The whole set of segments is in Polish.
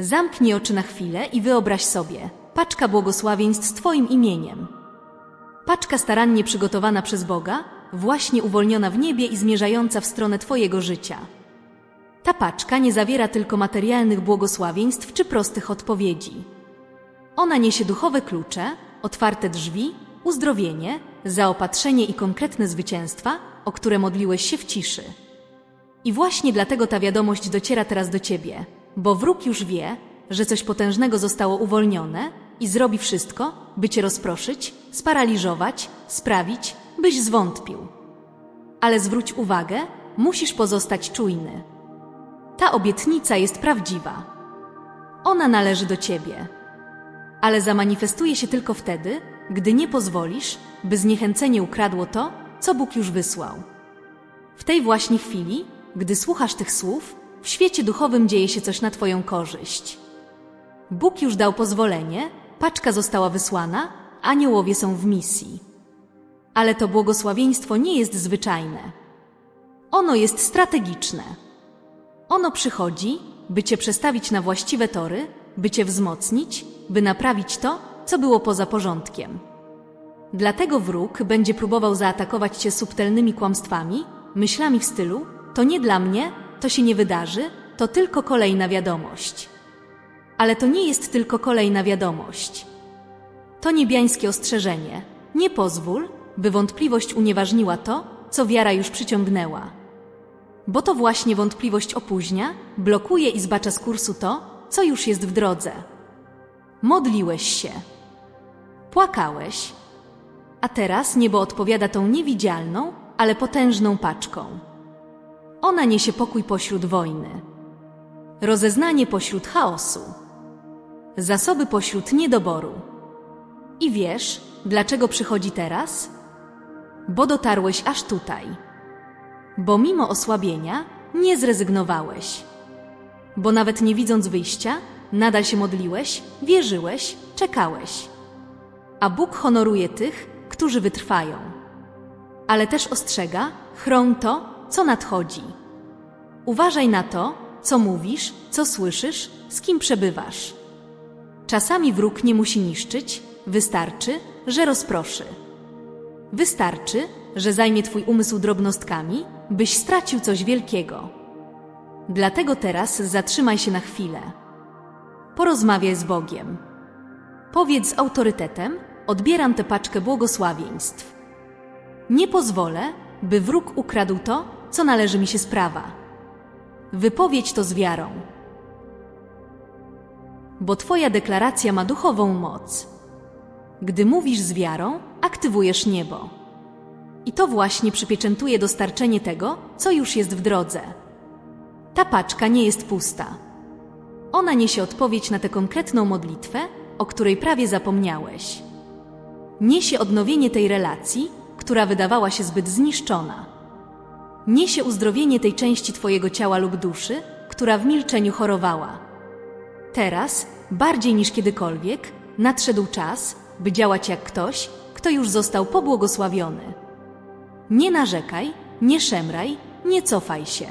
Zamknij oczy na chwilę i wyobraź sobie paczka błogosławieństw z Twoim imieniem. Paczka starannie przygotowana przez Boga, właśnie uwolniona w niebie i zmierzająca w stronę Twojego życia. Ta paczka nie zawiera tylko materialnych błogosławieństw czy prostych odpowiedzi. Ona niesie duchowe klucze, otwarte drzwi, uzdrowienie, zaopatrzenie i konkretne zwycięstwa, o które modliłeś się w ciszy. I właśnie dlatego ta wiadomość dociera teraz do ciebie, bo wróg już wie, że coś potężnego zostało uwolnione i zrobi wszystko, by cię rozproszyć, sparaliżować, sprawić, byś zwątpił. Ale zwróć uwagę, musisz pozostać czujny. Ta obietnica jest prawdziwa. Ona należy do ciebie. Ale zamanifestuje się tylko wtedy, gdy nie pozwolisz, by zniechęcenie ukradło to, co Bóg już wysłał. W tej właśnie chwili, gdy słuchasz tych słów, w świecie duchowym dzieje się coś na Twoją korzyść. Bóg już dał pozwolenie, paczka została wysłana, aniołowie są w misji. Ale to błogosławieństwo nie jest zwyczajne. Ono jest strategiczne. Ono przychodzi, by Cię przestawić na właściwe tory, by Cię wzmocnić, by naprawić to, co było poza porządkiem. Dlatego wróg będzie próbował zaatakować Cię subtelnymi kłamstwami, myślami w stylu to nie dla mnie, to się nie wydarzy, to tylko kolejna wiadomość. Ale to nie jest tylko kolejna wiadomość. To niebiańskie ostrzeżenie. Nie pozwól, by wątpliwość unieważniła to, co wiara już przyciągnęła. Bo to właśnie wątpliwość opóźnia, blokuje i zbacza z kursu to, co już jest w drodze. Modliłeś się. Płakałeś. A teraz niebo odpowiada tą niewidzialną, ale potężną paczką. Ona niesie pokój pośród wojny, rozeznanie pośród chaosu, zasoby pośród niedoboru. I wiesz, dlaczego przychodzi teraz? Bo dotarłeś aż tutaj. Bo mimo osłabienia nie zrezygnowałeś. Bo nawet nie widząc wyjścia, nadal się modliłeś, wierzyłeś, czekałeś. A Bóg honoruje tych, którzy wytrwają. Ale też ostrzega, chroń to, co nadchodzi. Uważaj na to, co mówisz, co słyszysz, z kim przebywasz. Czasami wróg nie musi niszczyć, wystarczy, że rozproszy. Wystarczy, że zajmie twój umysł drobnostkami, byś stracił coś wielkiego. Dlatego teraz zatrzymaj się na chwilę. Porozmawiaj z Bogiem. Powiedz z autorytetem: Odbieram tę paczkę błogosławieństw. Nie pozwolę, by wróg ukradł to, co należy mi się sprawa. Wypowiedź to z wiarą. Bo Twoja deklaracja ma duchową moc. Gdy mówisz z wiarą, aktywujesz niebo. I to właśnie przypieczętuje dostarczenie tego, co już jest w drodze. Ta paczka nie jest pusta. Ona niesie odpowiedź na tę konkretną modlitwę, o której prawie zapomniałeś. Niesie odnowienie tej relacji, która wydawała się zbyt zniszczona. Niesie uzdrowienie tej części Twojego ciała lub duszy, która w milczeniu chorowała. Teraz, bardziej niż kiedykolwiek, nadszedł czas, by działać jak ktoś, kto już został pobłogosławiony. Nie narzekaj, nie szemraj, nie cofaj się.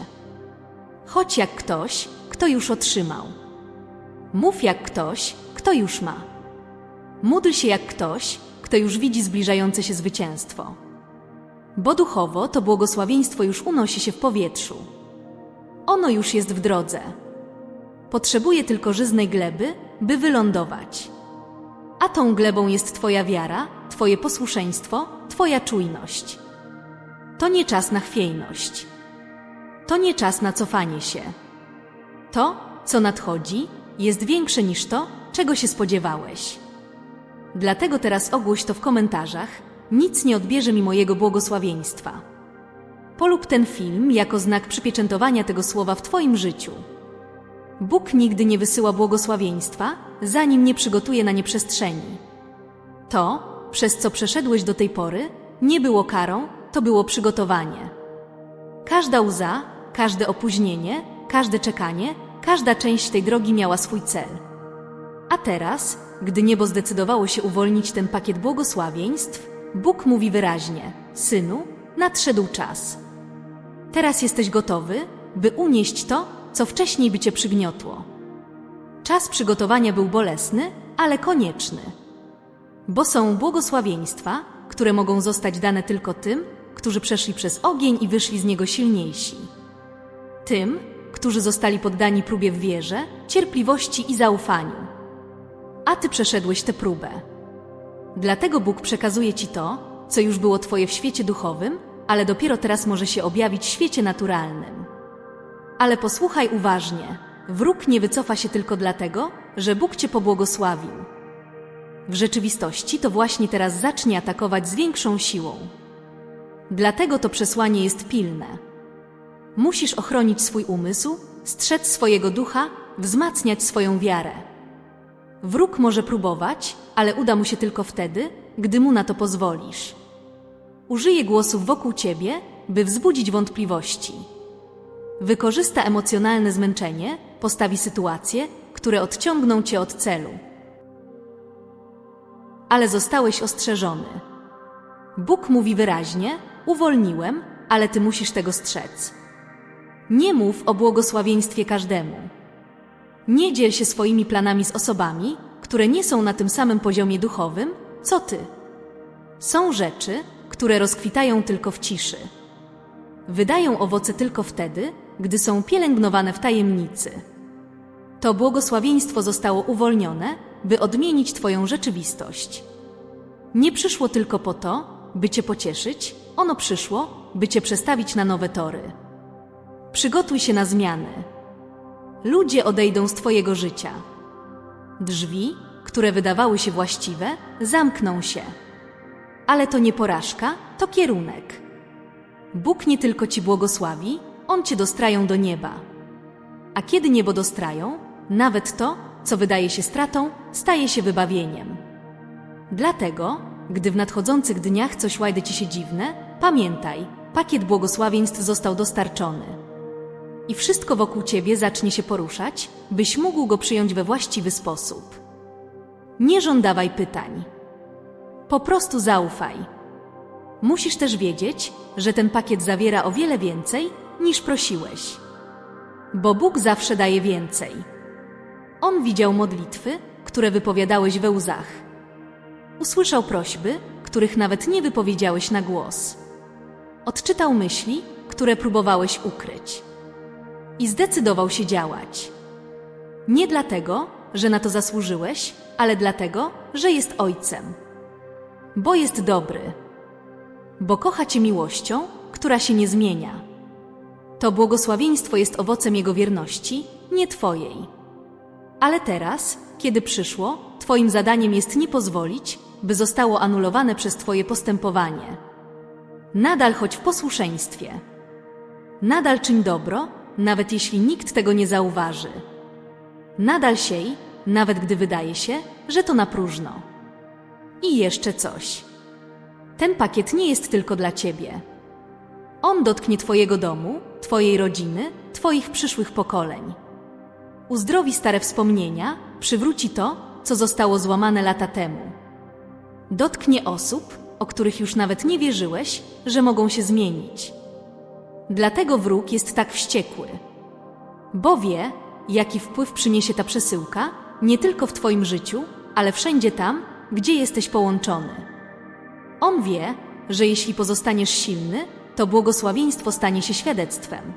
Chodź jak ktoś, kto już otrzymał. Mów jak ktoś, kto już ma. Módl się jak ktoś, kto już widzi zbliżające się zwycięstwo. Bo duchowo to błogosławieństwo już unosi się w powietrzu. Ono już jest w drodze. Potrzebuje tylko żyznej gleby, by wylądować. A tą glebą jest Twoja wiara, Twoje posłuszeństwo, Twoja czujność. To nie czas na chwiejność. To nie czas na cofanie się. To, co nadchodzi, jest większe niż to, czego się spodziewałeś. Dlatego teraz ogłoś to w komentarzach. Nic nie odbierze mi mojego błogosławieństwa. Polub ten film jako znak przypieczętowania tego słowa w Twoim życiu. Bóg nigdy nie wysyła błogosławieństwa, zanim nie przygotuje na nie przestrzeni. To, przez co przeszedłeś do tej pory, nie było karą, to było przygotowanie. Każda łza, każde opóźnienie, każde czekanie, każda część tej drogi miała swój cel. A teraz, gdy niebo zdecydowało się uwolnić ten pakiet błogosławieństw, Bóg mówi wyraźnie: Synu, nadszedł czas. Teraz jesteś gotowy, by unieść to, co wcześniej by cię przygniotło. Czas przygotowania był bolesny, ale konieczny. Bo są błogosławieństwa, które mogą zostać dane tylko tym, którzy przeszli przez ogień i wyszli z niego silniejsi. Tym, którzy zostali poddani próbie w wierze, cierpliwości i zaufaniu. A ty przeszedłeś tę próbę. Dlatego Bóg przekazuje ci to, co już było twoje w świecie duchowym, ale dopiero teraz może się objawić w świecie naturalnym. Ale posłuchaj uważnie. Wróg nie wycofa się tylko dlatego, że Bóg cię pobłogosławił. W rzeczywistości to właśnie teraz zacznie atakować z większą siłą. Dlatego to przesłanie jest pilne. Musisz ochronić swój umysł, strzec swojego ducha, wzmacniać swoją wiarę. Wróg może próbować, ale uda mu się tylko wtedy, gdy mu na to pozwolisz. Użyje głosów wokół ciebie, by wzbudzić wątpliwości. Wykorzysta emocjonalne zmęczenie, postawi sytuacje, które odciągną cię od celu. Ale zostałeś ostrzeżony. Bóg mówi wyraźnie: Uwolniłem, ale ty musisz tego strzec. Nie mów o błogosławieństwie każdemu. Nie dziel się swoimi planami z osobami, które nie są na tym samym poziomie duchowym, co ty. Są rzeczy, które rozkwitają tylko w ciszy. Wydają owoce tylko wtedy, gdy są pielęgnowane w tajemnicy. To błogosławieństwo zostało uwolnione, by odmienić Twoją rzeczywistość. Nie przyszło tylko po to, by Cię pocieszyć, ono przyszło, by Cię przestawić na nowe tory. Przygotuj się na zmiany. Ludzie odejdą z Twojego życia. Drzwi, które wydawały się właściwe, zamkną się. Ale to nie porażka, to kierunek. Bóg nie tylko Ci błogosławi, On Cię dostrają do nieba. A kiedy niebo dostrają, nawet to, co wydaje się stratą, staje się wybawieniem. Dlatego, gdy w nadchodzących dniach coś łajdy Ci się dziwne, pamiętaj, pakiet błogosławieństw został dostarczony. I wszystko wokół Ciebie zacznie się poruszać, byś mógł go przyjąć we właściwy sposób. Nie żądawaj pytań. Po prostu zaufaj. Musisz też wiedzieć, że ten pakiet zawiera o wiele więcej, niż prosiłeś. Bo Bóg zawsze daje więcej. On widział modlitwy, które wypowiadałeś we łzach. Usłyszał prośby, których nawet nie wypowiedziałeś na głos. Odczytał myśli, które próbowałeś ukryć. I zdecydował się działać. Nie dlatego, że na to zasłużyłeś, ale dlatego, że jest Ojcem. Bo jest dobry. Bo kocha Cię miłością, która się nie zmienia. To błogosławieństwo jest owocem Jego wierności, nie Twojej. Ale teraz, kiedy przyszło, Twoim zadaniem jest nie pozwolić, by zostało anulowane przez Twoje postępowanie. Nadal chodź w posłuszeństwie. Nadal czyń dobro, nawet jeśli nikt tego nie zauważy. Nadal siej, nawet gdy wydaje się, że to na próżno. I jeszcze coś. Ten pakiet nie jest tylko dla Ciebie. On dotknie Twojego domu, Twojej rodziny, Twoich przyszłych pokoleń. Uzdrowi stare wspomnienia, przywróci to, co zostało złamane lata temu. Dotknie osób, o których już nawet nie wierzyłeś, że mogą się zmienić. Dlatego wróg jest tak wściekły. Bo wie, jaki wpływ przyniesie ta przesyłka, nie tylko w Twoim życiu, ale wszędzie tam, gdzie jesteś połączony. On wie, że jeśli pozostaniesz silny, to błogosławieństwo stanie się świadectwem.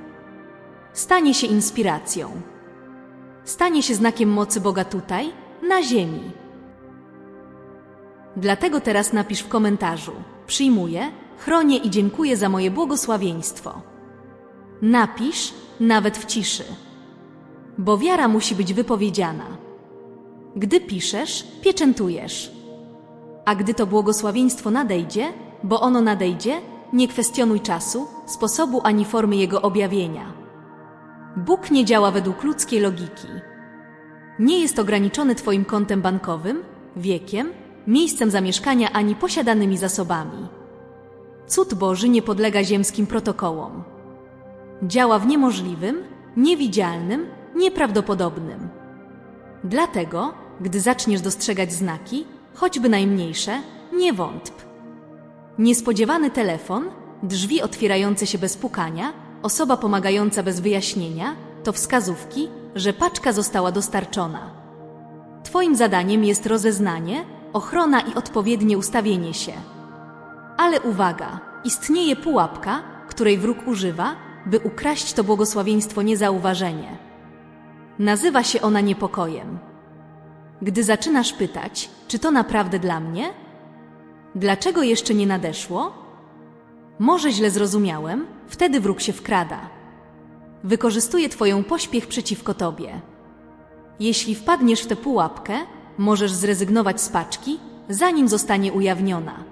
Stanie się inspiracją. Stanie się znakiem mocy Boga tutaj, na ziemi. Dlatego teraz napisz w komentarzu: Przyjmuję, chronię i dziękuję za moje błogosławieństwo. Napisz, nawet w ciszy. Bo wiara musi być wypowiedziana. Gdy piszesz, pieczętujesz. A gdy to błogosławieństwo nadejdzie, bo ono nadejdzie, nie kwestionuj czasu, sposobu ani formy jego objawienia. Bóg nie działa według ludzkiej logiki. Nie jest ograniczony Twoim kontem bankowym, wiekiem, miejscem zamieszkania ani posiadanymi zasobami. Cud Boży nie podlega ziemskim protokołom. Działa w niemożliwym, niewidzialnym, nieprawdopodobnym. Dlatego, gdy zaczniesz dostrzegać znaki, choćby najmniejsze, nie wątp. Niespodziewany telefon, drzwi otwierające się bez pukania, osoba pomagająca bez wyjaśnienia to wskazówki, że paczka została dostarczona. Twoim zadaniem jest rozeznanie, ochrona i odpowiednie ustawienie się. Ale uwaga, istnieje pułapka, której wróg używa, by ukraść to błogosławieństwo niezauważenie. Nazywa się ona niepokojem. Gdy zaczynasz pytać, czy to naprawdę dla mnie? Dlaczego jeszcze nie nadeszło? Może źle zrozumiałem, wtedy wróg się wkrada. Wykorzystuje Twoją pośpiech przeciwko Tobie. Jeśli wpadniesz w tę pułapkę, możesz zrezygnować z paczki, zanim zostanie ujawniona.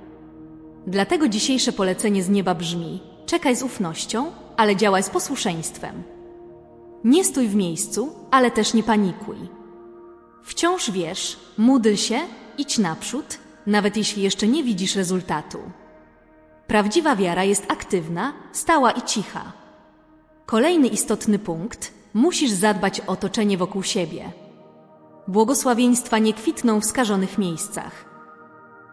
Dlatego dzisiejsze polecenie z nieba brzmi: czekaj z ufnością, ale działaj z posłuszeństwem. Nie stój w miejscu, ale też nie panikuj. Wciąż wiesz, módl się, idź naprzód, nawet jeśli jeszcze nie widzisz rezultatu. Prawdziwa wiara jest aktywna, stała i cicha. Kolejny istotny punkt musisz zadbać o otoczenie wokół siebie. Błogosławieństwa nie kwitną w skażonych miejscach.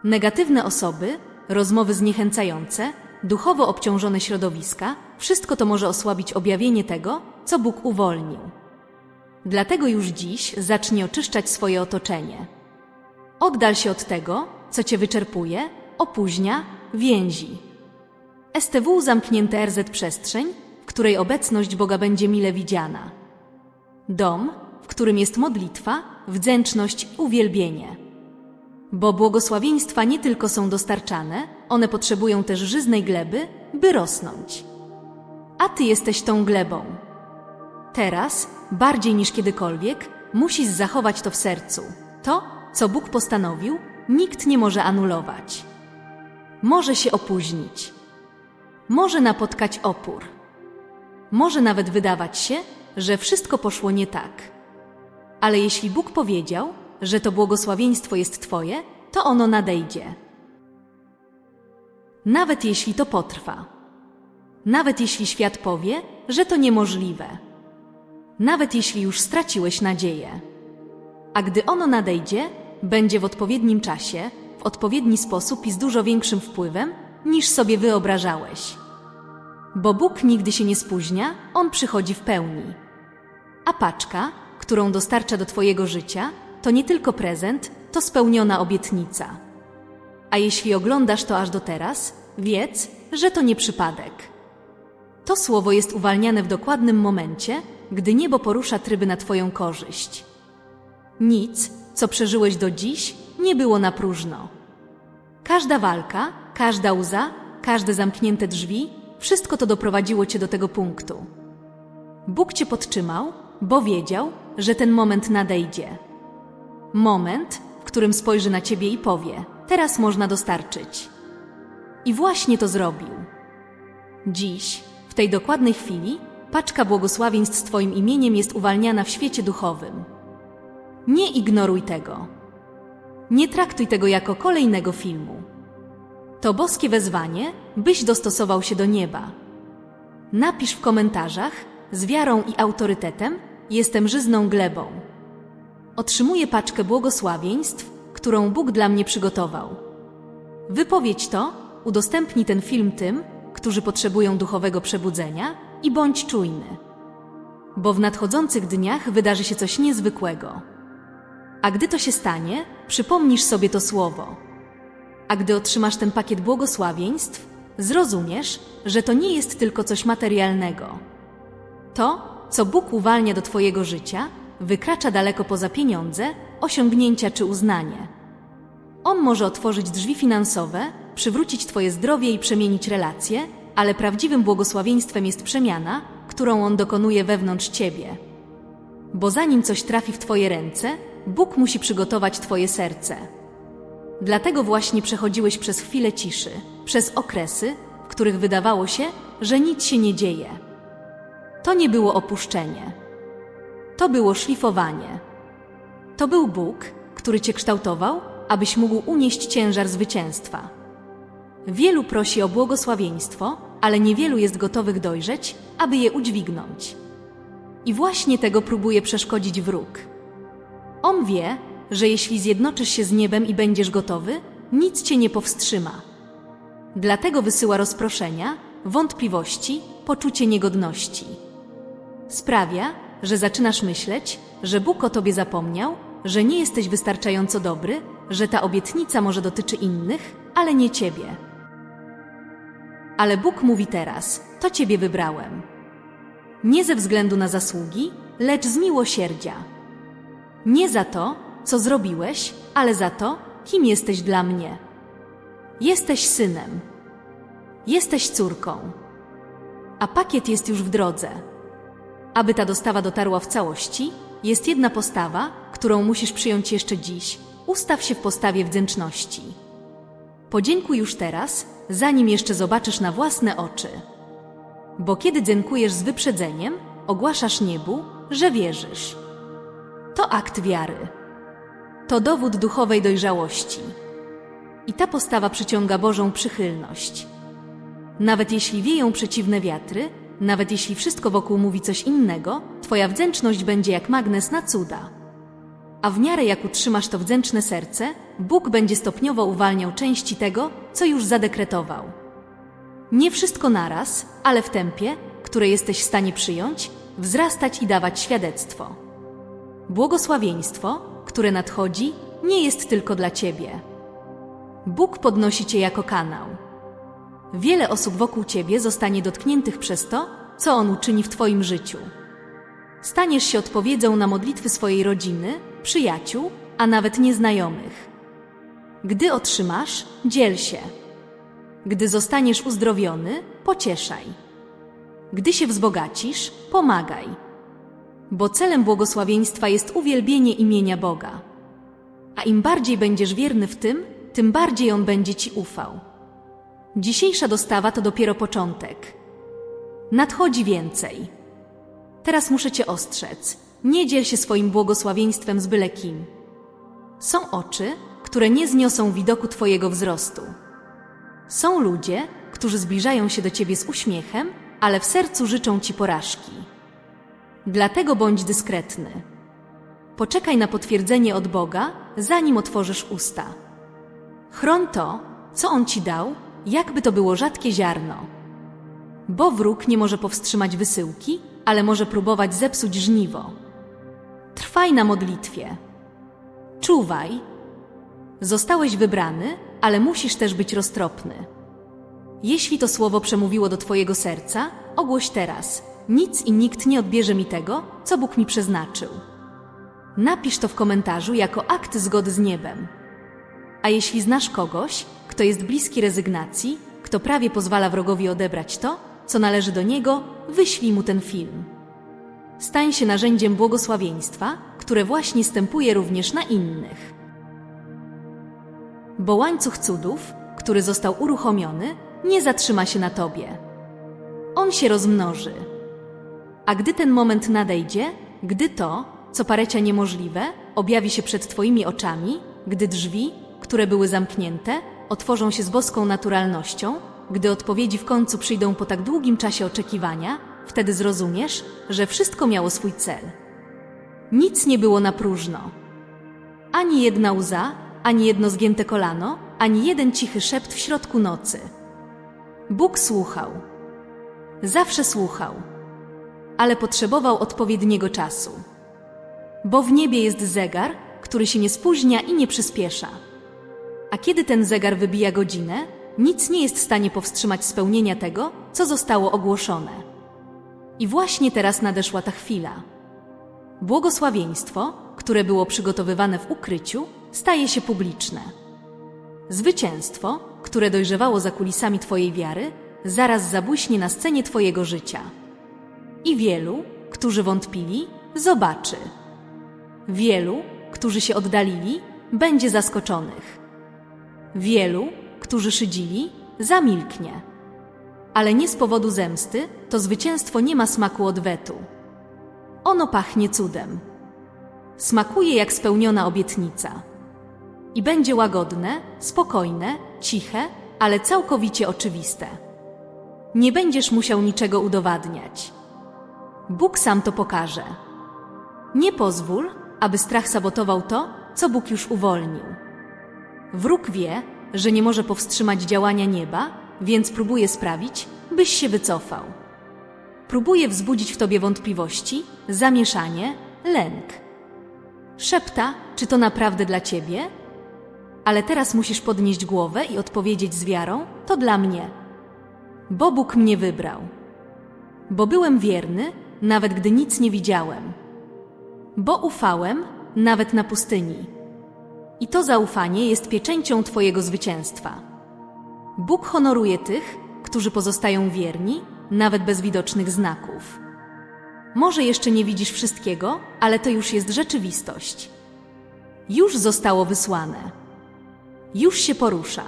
Negatywne osoby, rozmowy zniechęcające, duchowo obciążone środowiska wszystko to może osłabić objawienie tego, co Bóg uwolnił. Dlatego już dziś zacznij oczyszczać swoje otoczenie. Oddal się od tego, co cię wyczerpuje, opóźnia, więzi. STW zamknięte RZ przestrzeń, w której obecność Boga będzie mile widziana. Dom, w którym jest modlitwa, wdzięczność uwielbienie. Bo błogosławieństwa nie tylko są dostarczane, one potrzebują też żyznej gleby, by rosnąć. A ty jesteś tą glebą. Teraz, bardziej niż kiedykolwiek, musisz zachować to w sercu. To, co Bóg postanowił, nikt nie może anulować. Może się opóźnić. Może napotkać opór. Może nawet wydawać się, że wszystko poszło nie tak. Ale jeśli Bóg powiedział, że to błogosławieństwo jest Twoje, to ono nadejdzie. Nawet jeśli to potrwa. Nawet jeśli świat powie, że to niemożliwe. Nawet jeśli już straciłeś nadzieję. A gdy ono nadejdzie, będzie w odpowiednim czasie, w odpowiedni sposób i z dużo większym wpływem, niż sobie wyobrażałeś. Bo Bóg nigdy się nie spóźnia, On przychodzi w pełni. A paczka, którą dostarcza do Twojego życia, to nie tylko prezent, to spełniona obietnica. A jeśli oglądasz to aż do teraz, wiedz, że to nie przypadek. To słowo jest uwalniane w dokładnym momencie, gdy niebo porusza tryby na Twoją korzyść. Nic, co przeżyłeś do dziś, nie było na próżno. Każda walka, każda łza, każde zamknięte drzwi, wszystko to doprowadziło Cię do tego punktu. Bóg Cię podtrzymał, bo wiedział, że ten moment nadejdzie. Moment, w którym spojrzy na Ciebie i powie: Teraz można dostarczyć. I właśnie to zrobił. Dziś, w tej dokładnej chwili, paczka błogosławieństw z Twoim imieniem jest uwalniana w świecie duchowym. Nie ignoruj tego. Nie traktuj tego jako kolejnego filmu. To boskie wezwanie, byś dostosował się do nieba. Napisz w komentarzach z wiarą i autorytetem: Jestem żyzną glebą. Otrzymuję paczkę błogosławieństw, którą Bóg dla mnie przygotował. Wypowiedź to, udostępnij ten film tym, którzy potrzebują duchowego przebudzenia i bądź czujny. Bo w nadchodzących dniach wydarzy się coś niezwykłego. A gdy to się stanie, przypomnisz sobie to słowo. A gdy otrzymasz ten pakiet błogosławieństw, zrozumiesz, że to nie jest tylko coś materialnego. To, co Bóg uwalnia do Twojego życia, wykracza daleko poza pieniądze, osiągnięcia czy uznanie. On może otworzyć drzwi finansowe, przywrócić Twoje zdrowie i przemienić relacje, ale prawdziwym błogosławieństwem jest przemiana, którą On dokonuje wewnątrz Ciebie. Bo zanim coś trafi w Twoje ręce, Bóg musi przygotować Twoje serce. Dlatego właśnie przechodziłeś przez chwile ciszy, przez okresy, w których wydawało się, że nic się nie dzieje. To nie było opuszczenie. To było szlifowanie. To był Bóg, który Cię kształtował, abyś mógł unieść ciężar zwycięstwa. Wielu prosi o błogosławieństwo, ale niewielu jest gotowych dojrzeć, aby je udźwignąć. I właśnie tego próbuje przeszkodzić wróg. On wie, że jeśli zjednoczysz się z niebem i będziesz gotowy, nic cię nie powstrzyma. Dlatego wysyła rozproszenia, wątpliwości, poczucie niegodności. Sprawia, że zaczynasz myśleć, że Bóg o tobie zapomniał, że nie jesteś wystarczająco dobry, że ta obietnica może dotyczy innych, ale nie ciebie. Ale Bóg mówi teraz: To ciebie wybrałem. Nie ze względu na zasługi, lecz z miłosierdzia. Nie za to, co zrobiłeś, ale za to, kim jesteś dla mnie. Jesteś synem. Jesteś córką. A pakiet jest już w drodze. Aby ta dostawa dotarła w całości, jest jedna postawa, którą musisz przyjąć jeszcze dziś. Ustaw się w postawie wdzięczności. Podziękuj już teraz, zanim jeszcze zobaczysz na własne oczy. Bo kiedy dziękujesz z wyprzedzeniem, ogłaszasz niebu, że wierzysz. To akt wiary. To dowód duchowej dojrzałości. I ta postawa przyciąga Bożą przychylność. Nawet jeśli wieją przeciwne wiatry, nawet jeśli wszystko wokół mówi coś innego, Twoja wdzięczność będzie jak magnes na cuda. A w miarę jak utrzymasz to wdzięczne serce, Bóg będzie stopniowo uwalniał części tego, co już zadekretował. Nie wszystko naraz, ale w tempie, które jesteś w stanie przyjąć, wzrastać i dawać świadectwo. Błogosławieństwo, które nadchodzi, nie jest tylko dla Ciebie. Bóg podnosi Cię jako kanał. Wiele osób wokół Ciebie zostanie dotkniętych przez to, co On uczyni w Twoim życiu. Staniesz się odpowiedzią na modlitwy swojej rodziny, przyjaciół, a nawet nieznajomych. Gdy otrzymasz, dziel się. Gdy zostaniesz uzdrowiony, pocieszaj. Gdy się wzbogacisz, pomagaj. Bo celem błogosławieństwa jest uwielbienie imienia Boga. A im bardziej będziesz wierny w tym, tym bardziej On będzie Ci ufał. Dzisiejsza dostawa to dopiero początek. Nadchodzi więcej. Teraz muszę Cię ostrzec. Nie dziel się swoim błogosławieństwem z byle kim. Są oczy, które nie zniosą widoku Twojego wzrostu. Są ludzie, którzy zbliżają się do Ciebie z uśmiechem, ale w sercu życzą Ci porażki. Dlatego bądź dyskretny. Poczekaj na potwierdzenie od Boga, zanim otworzysz usta. Chron to, co On Ci dał, jakby to było rzadkie ziarno. Bo wróg nie może powstrzymać wysyłki, ale może próbować zepsuć żniwo. Trwaj na modlitwie. Czuwaj. Zostałeś wybrany, ale musisz też być roztropny. Jeśli to słowo przemówiło do Twojego serca, ogłoś teraz. Nic i nikt nie odbierze mi tego, co Bóg mi przeznaczył. Napisz to w komentarzu jako akt zgody z niebem. A jeśli znasz kogoś, kto jest bliski rezygnacji, kto prawie pozwala wrogowi odebrać to, co należy do niego, wyślij mu ten film. Stań się narzędziem błogosławieństwa, które właśnie stępuje również na innych. Bo łańcuch cudów, który został uruchomiony, nie zatrzyma się na tobie. On się rozmnoży. A gdy ten moment nadejdzie, gdy to, co parecia niemożliwe, objawi się przed Twoimi oczami, gdy drzwi, które były zamknięte, otworzą się z boską naturalnością, gdy odpowiedzi w końcu przyjdą po tak długim czasie oczekiwania, wtedy zrozumiesz, że wszystko miało swój cel. Nic nie było na próżno. Ani jedna łza, ani jedno zgięte kolano, ani jeden cichy szept w środku nocy. Bóg słuchał. Zawsze słuchał. Ale potrzebował odpowiedniego czasu. Bo w niebie jest zegar, który się nie spóźnia i nie przyspiesza. A kiedy ten zegar wybija godzinę, nic nie jest w stanie powstrzymać spełnienia tego, co zostało ogłoszone. I właśnie teraz nadeszła ta chwila. Błogosławieństwo, które było przygotowywane w ukryciu, staje się publiczne. Zwycięstwo, które dojrzewało za kulisami Twojej wiary, zaraz zabłyśnie na scenie Twojego życia. I wielu, którzy wątpili, zobaczy. Wielu, którzy się oddalili, będzie zaskoczonych. Wielu, którzy szydzili, zamilknie. Ale nie z powodu zemsty, to zwycięstwo nie ma smaku odwetu. Ono pachnie cudem. Smakuje jak spełniona obietnica. I będzie łagodne, spokojne, ciche, ale całkowicie oczywiste. Nie będziesz musiał niczego udowadniać. Bóg sam to pokaże. Nie pozwól, aby strach sabotował to, co Bóg już uwolnił. Wróg wie, że nie może powstrzymać działania nieba, więc próbuje sprawić, byś się wycofał. próbuje wzbudzić w tobie wątpliwości, zamieszanie, lęk. Szepta, czy to naprawdę dla ciebie? Ale teraz musisz podnieść głowę i odpowiedzieć z wiarą: To dla mnie. Bo Bóg mnie wybrał. Bo byłem wierny, nawet gdy nic nie widziałem. Bo ufałem, nawet na pustyni. I to zaufanie jest pieczęcią Twojego zwycięstwa. Bóg honoruje tych, którzy pozostają wierni, nawet bez widocznych znaków. Może jeszcze nie widzisz wszystkiego, ale to już jest rzeczywistość. Już zostało wysłane. Już się porusza.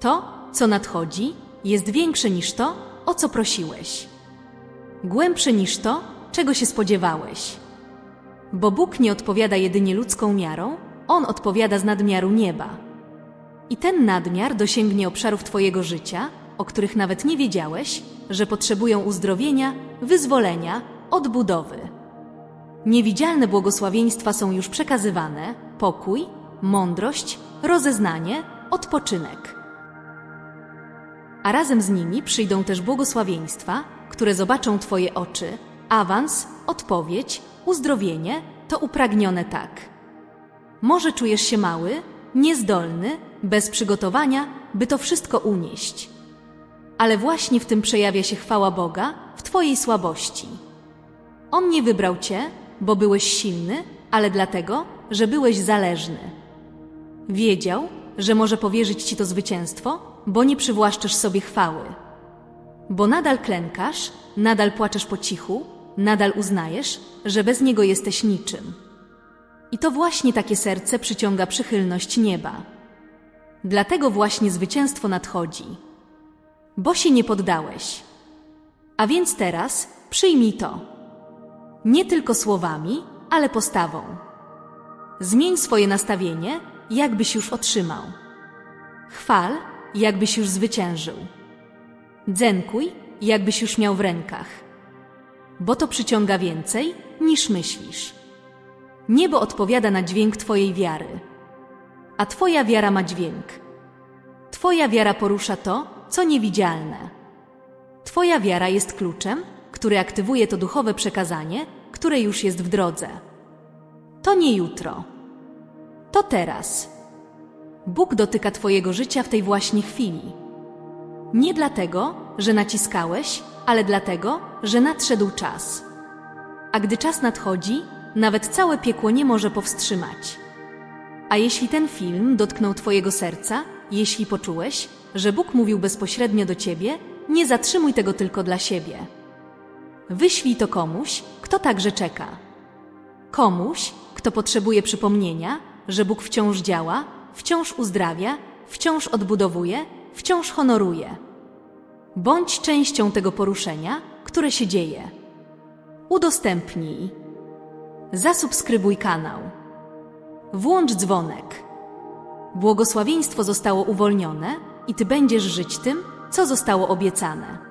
To, co nadchodzi, jest większe niż to, o co prosiłeś. Głębsze niż to, czego się spodziewałeś. Bo Bóg nie odpowiada jedynie ludzką miarą, On odpowiada z nadmiaru nieba. I ten nadmiar dosięgnie obszarów Twojego życia, o których nawet nie wiedziałeś, że potrzebują uzdrowienia, wyzwolenia, odbudowy. Niewidzialne błogosławieństwa są już przekazywane pokój, mądrość, rozeznanie, odpoczynek. A razem z nimi przyjdą też błogosławieństwa, które zobaczą Twoje oczy, awans, odpowiedź, uzdrowienie to upragnione tak. Może czujesz się mały, niezdolny, bez przygotowania, by to wszystko unieść. Ale właśnie w tym przejawia się chwała Boga w Twojej słabości. On nie wybrał Cię, bo byłeś silny, ale dlatego, że byłeś zależny. Wiedział, że może powierzyć Ci to zwycięstwo, bo nie przywłaszczysz sobie chwały. Bo nadal klękasz, nadal płaczesz po cichu, nadal uznajesz, że bez Niego jesteś niczym. I to właśnie takie serce przyciąga przychylność nieba. Dlatego właśnie zwycięstwo nadchodzi. Bo się nie poddałeś. A więc teraz przyjmij to. Nie tylko słowami, ale postawą. Zmień swoje nastawienie, jakbyś już otrzymał. Chwal, jakbyś już zwyciężył. Dzękuj, jakbyś już miał w rękach. Bo to przyciąga więcej, niż myślisz. Niebo odpowiada na dźwięk Twojej wiary, a Twoja wiara ma dźwięk. Twoja wiara porusza to, co niewidzialne. Twoja wiara jest kluczem, który aktywuje to duchowe przekazanie, które już jest w drodze. To nie jutro. To teraz. Bóg dotyka Twojego życia w tej właśnie chwili. Nie dlatego, że naciskałeś, ale dlatego, że nadszedł czas. A gdy czas nadchodzi, nawet całe piekło nie może powstrzymać. A jeśli ten film dotknął Twojego serca, jeśli poczułeś, że Bóg mówił bezpośrednio do Ciebie, nie zatrzymuj tego tylko dla siebie. Wyślij to komuś, kto także czeka. Komuś, kto potrzebuje przypomnienia, że Bóg wciąż działa, wciąż uzdrawia, wciąż odbudowuje, wciąż honoruje. Bądź częścią tego poruszenia, które się dzieje. Udostępnij. Zasubskrybuj kanał. Włącz dzwonek. Błogosławieństwo zostało uwolnione i Ty będziesz żyć tym, co zostało obiecane.